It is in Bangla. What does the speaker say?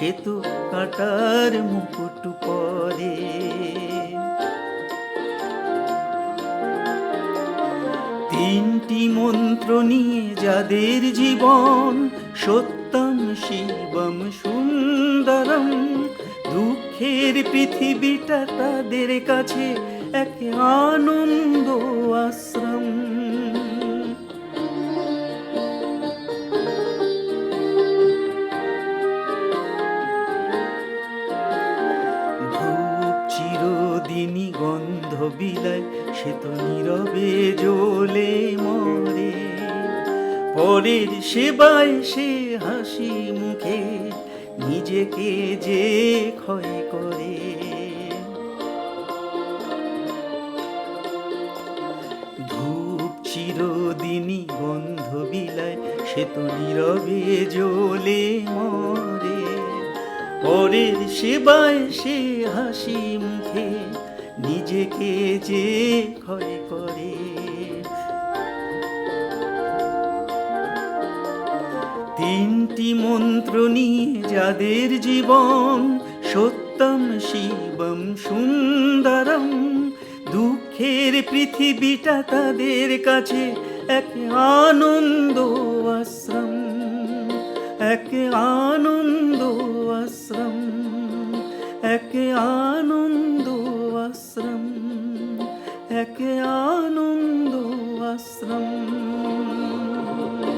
সে তো কাটার মুকুট পরে। তিনটি মন্ত্র নিয়ে যাদের জীবন সত্যম শিবম সুন্দরম, দুঃখের পৃথিবীটা তাদের কাছে এক আনন্দ আশ্রম। চিরদিনই গন্ধ বিলায় সে তো নীরবে জ্বলে মরে। পরের সেবায় সে হাসি মুখে, নিজেকে যে ক্ষয় করে। ধূপ চিরদিনই গন্ধ বিলায় সে তো নীরবে জ্বলে মরে। পরের সেবায় সে হাসি মুখে নিজেকে যে ক্ষয় করে। তিনটি মন্ত্র নিয়ে যাদের জীবন সত্যম শিবম সুন্দরম, দুঃখের পৃথিবীটা তাদের কাছে এক আনন্দ আশ্রম, এক আনন্দ আশ্রম, এক আনন্দ এক আনন্দ আশ্রম।